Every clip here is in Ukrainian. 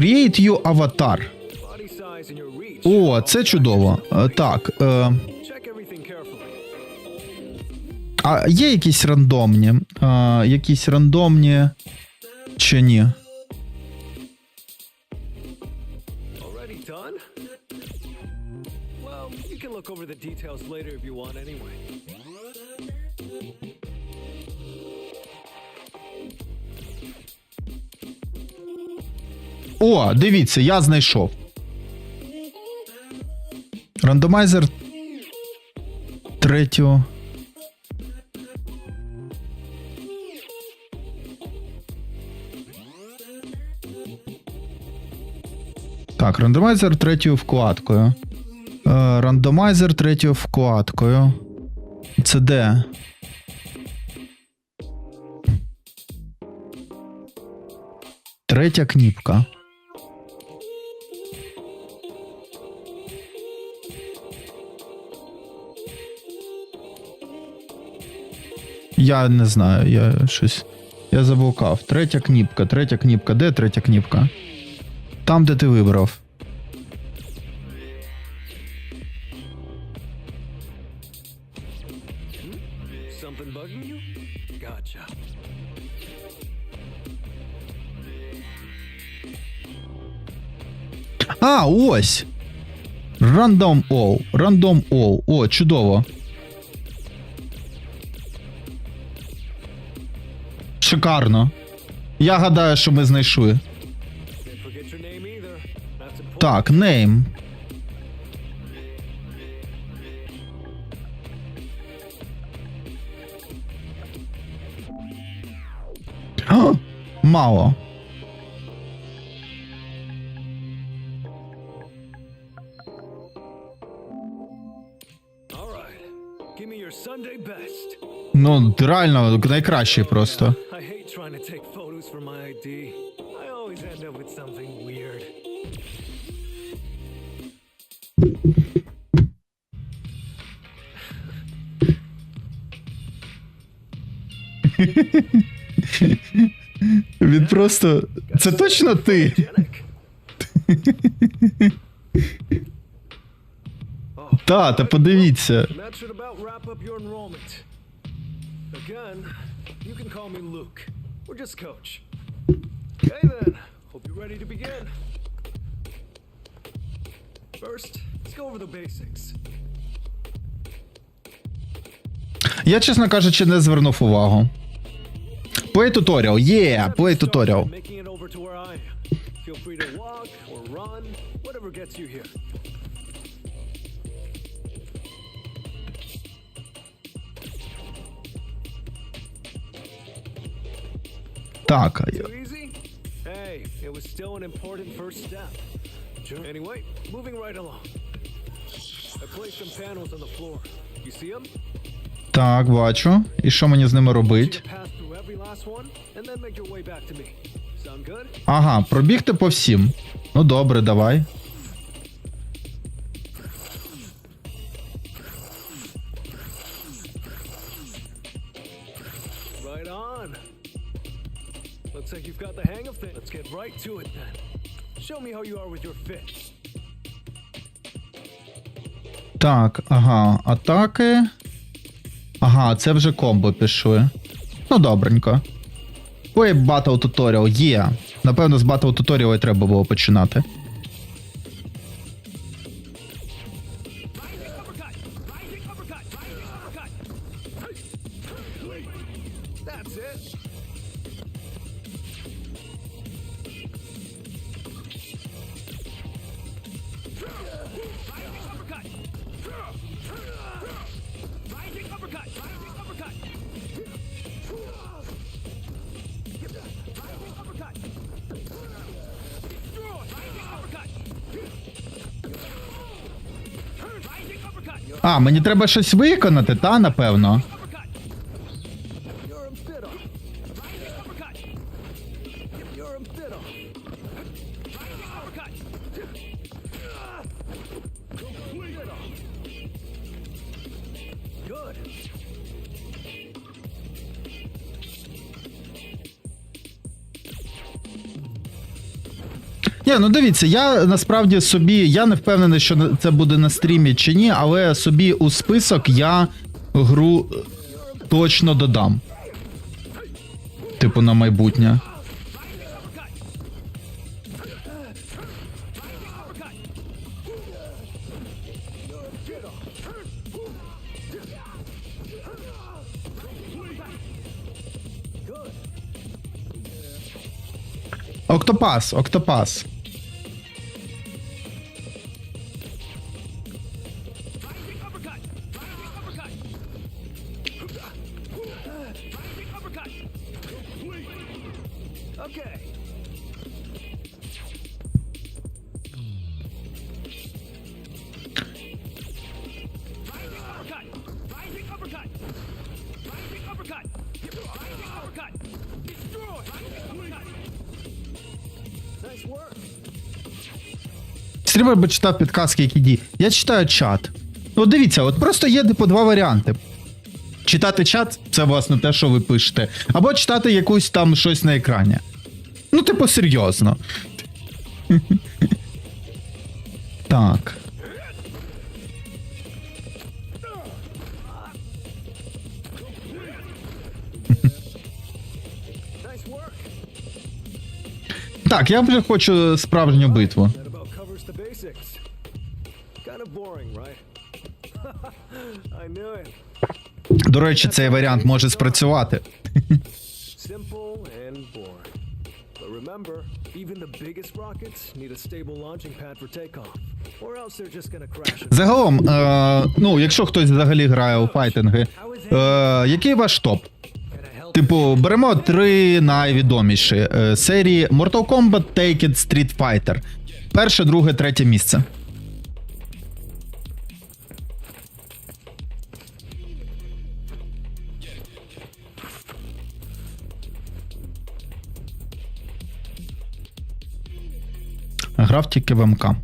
Create avatar. Your reach. О, це чудово. Е, Так. Е, а є якісь рандомні? Е, якісь рандомні чи ні? О, дивіться, я знайшов. Рандомайзер третього. Так, рандомайзер третьою вкладкою. Е, рандомайзер третьою вкладкою. Це де? Третя кніпка. Я не знаю, я щось. Я заблукав. Третя кніпка, третя кніпка. Де третя кніпка? Там, де ти вибрав. А, ось! Random all. Random all. О, чудово. Шикарно. Я гадаю, що ми знайшли. Так, name. О, Мало. Ну, реально, найкращий просто. Він просто. Це точно ти. Та, та подивіться. Я, чесно кажучи, не звернув увагу. Play tutorial. Yeah, play tutorial. Так. Anyway, moving right along. I placed some panels on the floor. You see them? Так, бачу. І що мені з ними робить? Ага, пробігти по всім. Ну добре, давай. Right on. Looks like you've got the hang of things. Let's get right to it then. Show me how you are with your fit. Так, ага, атаки. Ага, це вже комбо пішли. Ну, добренько. Ой, Battle Tutorial є. Напевно, з Battle Tutorial і треба було починати. А, мені треба щось виконати, та, напевно. Ні, ну дивіться, я насправді собі, я не впевнений, що це буде на стрімі чи ні, але собі у список я гру точно додам. Типу на майбутнє. Октопас, октопас. Work. Стрімер би читав підказки, які дії. Я читаю чат. Ну, дивіться, от просто є типу два варіанти. Читати чат це власне те, що ви пишете. Або читати якусь там щось на екрані. Ну, типу, серйозно. Так. Так, я вже хочу справжню битву. До речі, цей варіант може спрацювати. Загалом, е, ну, якщо хтось взагалі грає у файтинги, е, який ваш топ? Типу, беремо три найвідоміші е, серії Mortal Kombat, Take It, Street Fighter. Перше, друге, третє місце. Грав тільки в МК.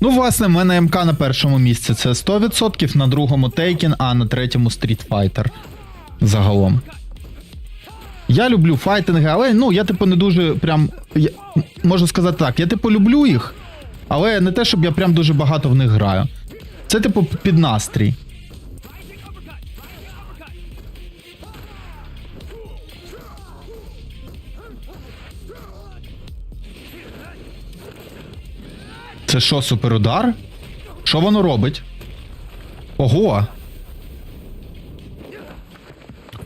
Ну, власне, в мене МК на першому місці. Це 100%, на другому Taken, а на третьому Street Fighter. Загалом. Я люблю файтинги, але ну я типу не дуже прям. Я, можу сказати так, я типу люблю їх, але не те, щоб я прям дуже багато в них граю. Це типу під настрій. Це що, суперудар? Що воно робить? Ого!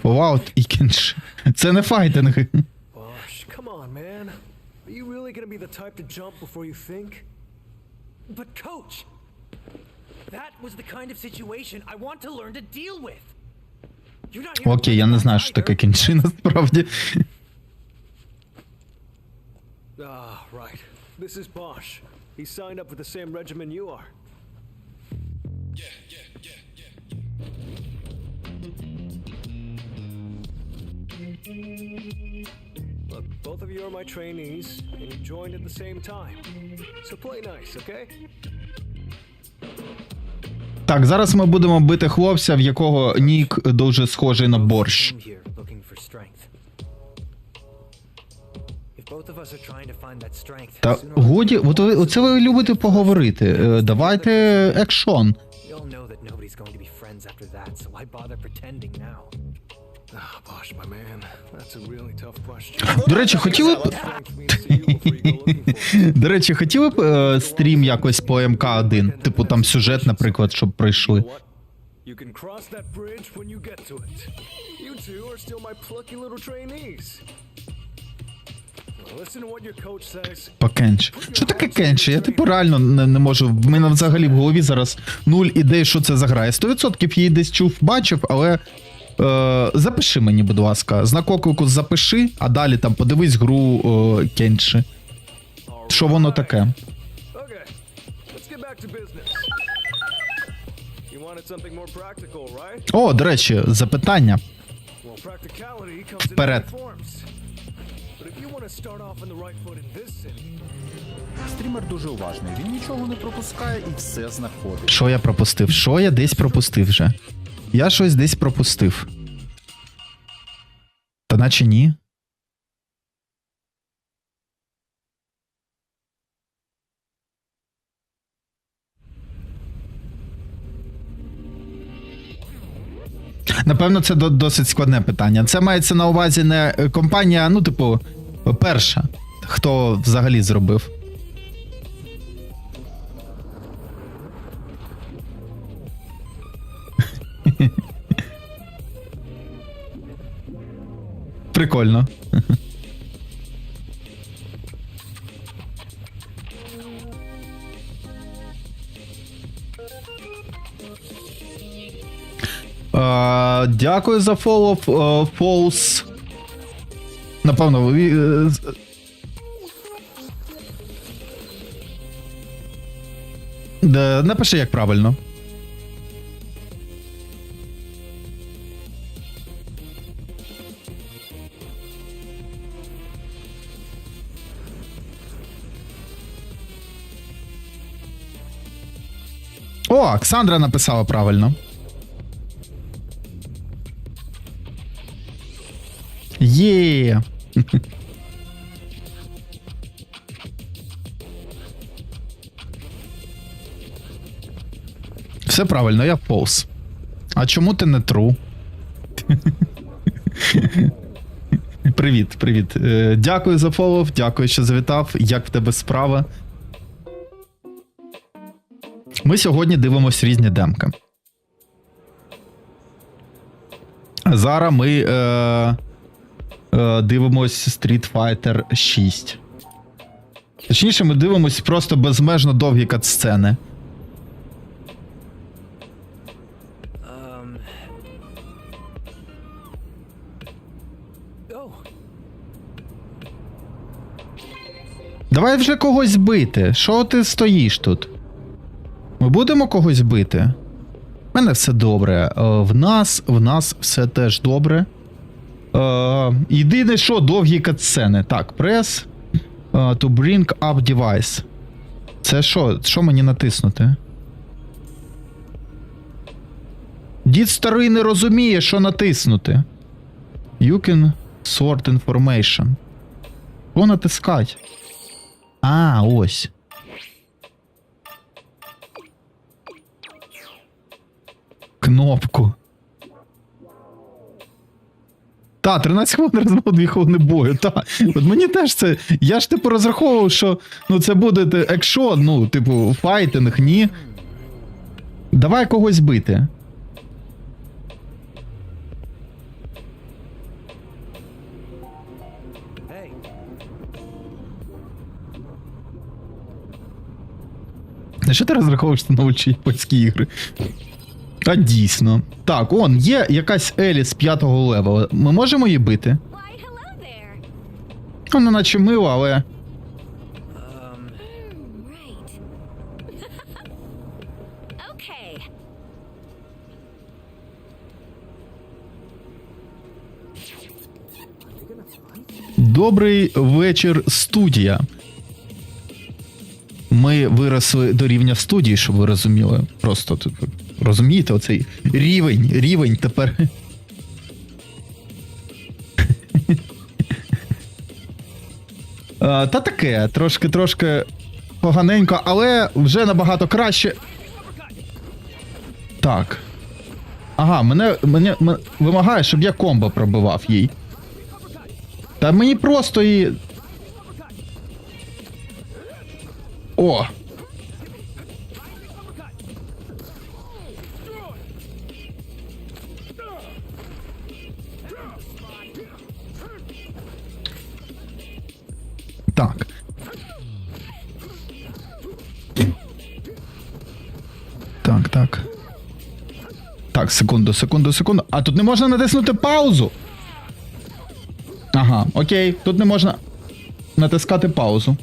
Вау, і кінш. Це не файтинг. But coach, that was the kind of situation I want to learn to deal with. Окей, я не знаю, що таке кінши насправді. Ah, right. This is Bosch. He signed up with the same regiment you are. Yeah, yeah, yeah, yeah. Look, both of you are my trainees, and you joined at the same time. So play nice, okay? Так, зараз ми будемо бити хлопця, в якого нік дуже схожий на борщ. Here looking for strength. Та годі, от ви, оце ви любите поговорити. Е, Давайте екшон. Ah. До речі, хотіли б. До речі, хотіли б е, стрім якось по МК1? Типу там сюжет, наприклад, щоб пройшли. You can cross that bridge when you get to it. You two are still my plucky little trainees. По кенч. Що таке кенч? Я типу реально не, не можу. В мене взагалі в голові зараз нуль ідей, що це за гра. Я 100% її десь чув, бачив, але. Е, запиши мені, будь ласка. Знак оклику запиши, а далі там подивись гру е, кенші. Що воно таке? О, до речі, запитання. Вперед. Стрімер дуже уважний. Він нічого не пропускає і все знаходить. Що я пропустив? Що я десь пропустив вже? Я щось десь пропустив. Та наче ні. Напевно, це досить складне питання. Це мається на увазі не компанія, ну, типу, перша, хто взагалі зробив. Прикольно. Дякую за фоллоу, е, Фоус. Напевно, ви. е, напиши, як правильно. О, Оксандра написала правильно. Є. Все правильно, я повз. А чому ти не тру? Привіт, привіт. Е, Дякую за фолов, дякую, що завітав. Як в тебе справа? Ми сьогодні дивимося різні демки. Зараз ми е, дивимось Street Fighter 6. Точніше, ми дивимось просто безмежно довгі катсцени. Oh, Давай вже когось бити. Що ти стоїш тут? Ми будемо когось бити? У мене все добре. Е, в нас, в нас все теж добре. Е, єдине, що довгі катсцени. Так, прес. е, to bring up device. Це що? Що мені натиснути? Дід старий не розуміє, що натиснути. You can sort information. Що натискать? А, ось. Кнопку. Та, 13 хвилин розмов, 2 хвилини бою. Та. От мені теж це. Я ж типу розраховував, що ну, це буде екшон, ну, типу, файтинг, ні. Давай когось бити. На що ти розраховуєш що новичі японські ігри? А дійсно. Так, он, є якась Елі з п'ятого левела. Ми можемо її бити? Вона наче мила, але. Добрий вечір, студія. Ми виросли до рівня студії, щоб ви розуміли. Просто тут розумієте, оцей рівень, рівень тепер. Та таке, трошки, трошки поганенько, але вже набагато краще. Так. Ага, мене, мене, мене вимагає, щоб я комбо пробивав їй. Та мені просто і. О! Так. Так, так. Так, секунду, секунду, секунду. А тут не можна натиснути паузу. Ага, окей, тут не можна натискати паузу.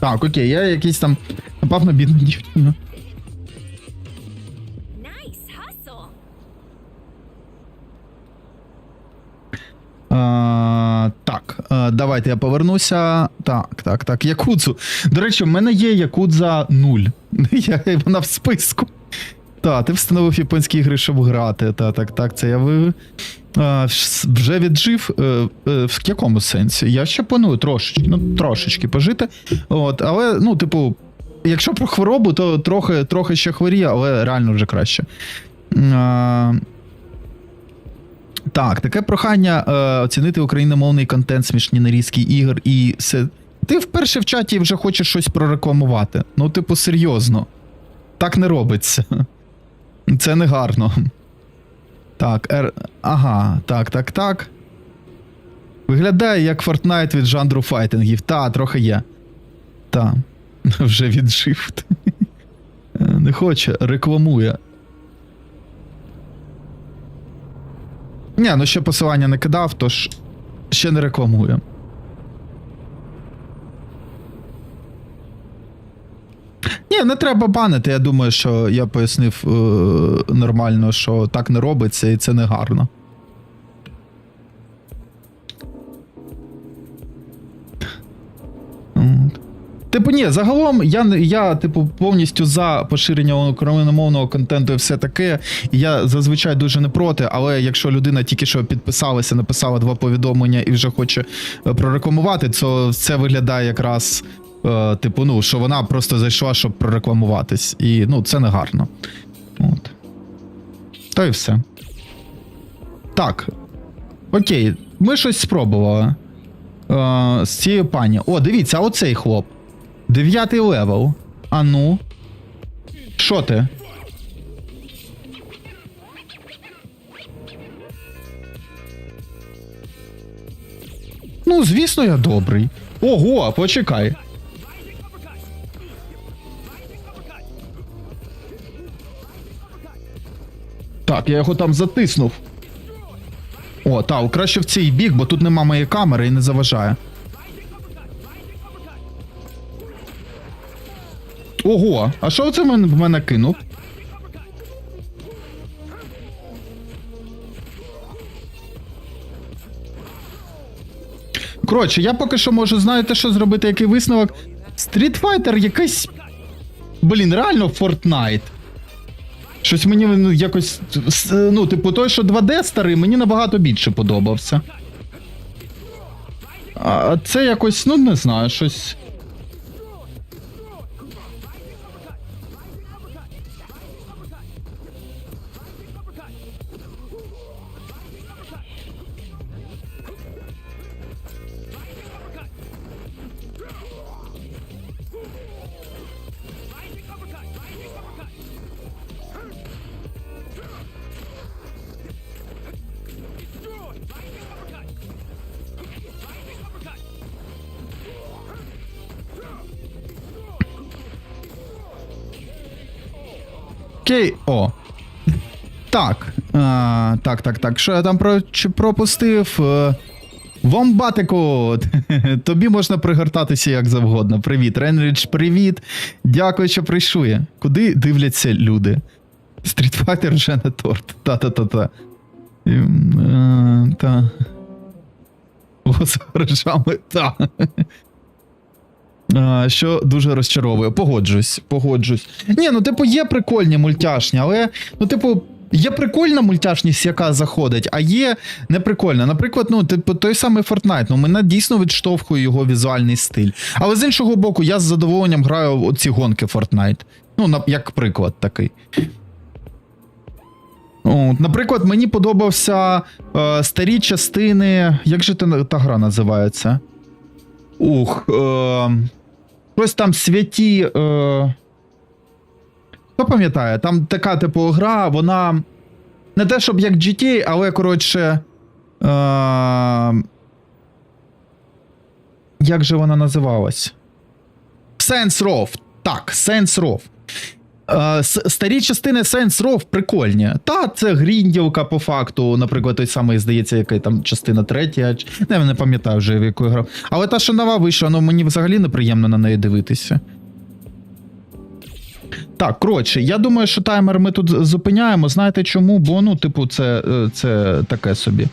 Так, окей, я якийсь там напав на бідну давайте я повернуся. Так, так, так. Якудзу. До речі, в мене є Якудза 0. Я, вона в списку. Та, ти встановив японські ігри, щоб грати. Та, так, так, це я ви. А, вже віджив. Е, е, в якому сенсі? Я ще планую трошечки, ну, трошечки пожити. От, але, ну, типу, якщо про хворобу, то трохи, трохи ще хворіє, але реально вже краще. А, так, таке прохання е, оцінити україномовний контент, смішні нарізки ігор і все. Ти вперше в чаті вже хочеш щось прорекламувати. Ну, типу, серйозно. Так не робиться. Це не гарно. Так, ер... ага, так, так, так. Виглядає як Fortnite від жанру файтингів. Та, трохи є. Та. Вже віджив. Е, Не хоче, рекламує. Ні, ну ще посилання не кидав, тож ще не рекламує. Ні, не треба банити. Я думаю, що я пояснив е, нормально, що так не робиться, і це не гарно. От. Типу, ні, загалом я, я, типу, повністю за поширення україномовного контенту і все таке. Я зазвичай дуже не проти, але якщо людина тільки що підписалася, написала два повідомлення і вже хоче е, прорекламувати, то це виглядає якраз, е, типу, ну, що вона просто зайшла, щоб прорекламуватись. І ну, це не гарно. От. Та й все. Так. Окей, ми щось спробували. Е, з цією пані. О, дивіться, оцей хлоп. Дев'ятий левел. А ну. Що ти? Ну, звісно, я добрий. Ого, почекай. Так, я його там затиснув. О, так, краще в цей бік, бо тут нема моєї камери і не заважає. Ого, а що це в мене, кинув? Коротше, я поки що можу, знаєте, що зробити, який висновок? Street Fighter якийсь. Блін, реально Fortnite. Щось мені ну, якось. Ну, типу, той, що 2D старий, мені набагато більше подобався. А це якось, ну не знаю, щось. Окей, о. Так. А, так, так, так. Що я там про, пропустив? Е, Вомбатику! Тобі можна пригортатися як завгодно. Привіт, Ренріч, привіт. Дякую, що прийшли. Куди дивляться люди? Стрітфайтер вже не торт. Та-та-та-та. Ем, е, Та. О, з та. Що дуже розчаровує. Погоджусь, погоджусь. Ні, ну, типу, є прикольні мультяшні, але, ну, типу, є прикольна мультяшність, яка заходить, а є неприкольна. Наприклад, ну, типу, той самий Fortnite, ну, мене дійсно відштовхує його візуальний стиль. Але з іншого боку, я з задоволенням граю в ці гонки Fortnite. Ну, як приклад такий. От, наприклад, мені подобався е, старі частини. Як же та, та гра називається? Ух. Е, щось там святі. Е, хто пам'ятає? Там така типу гра, вона. Не те, щоб як GTA, але коротше. Е, як же вона називалась? Saints Row. Так, Saints Row. Е, Старі частини Saints Row прикольні. Та, це гріндівка по факту, наприклад, той самий, здається, який там частина третя. Не, не пам'ятаю вже, в яку грав. Але та, що нова вийшла, ну мені взагалі неприємно на неї дивитися. Так, коротше, я думаю, що таймер ми тут зупиняємо. Знаєте чому? Бо, ну, типу, це, е, це таке собі.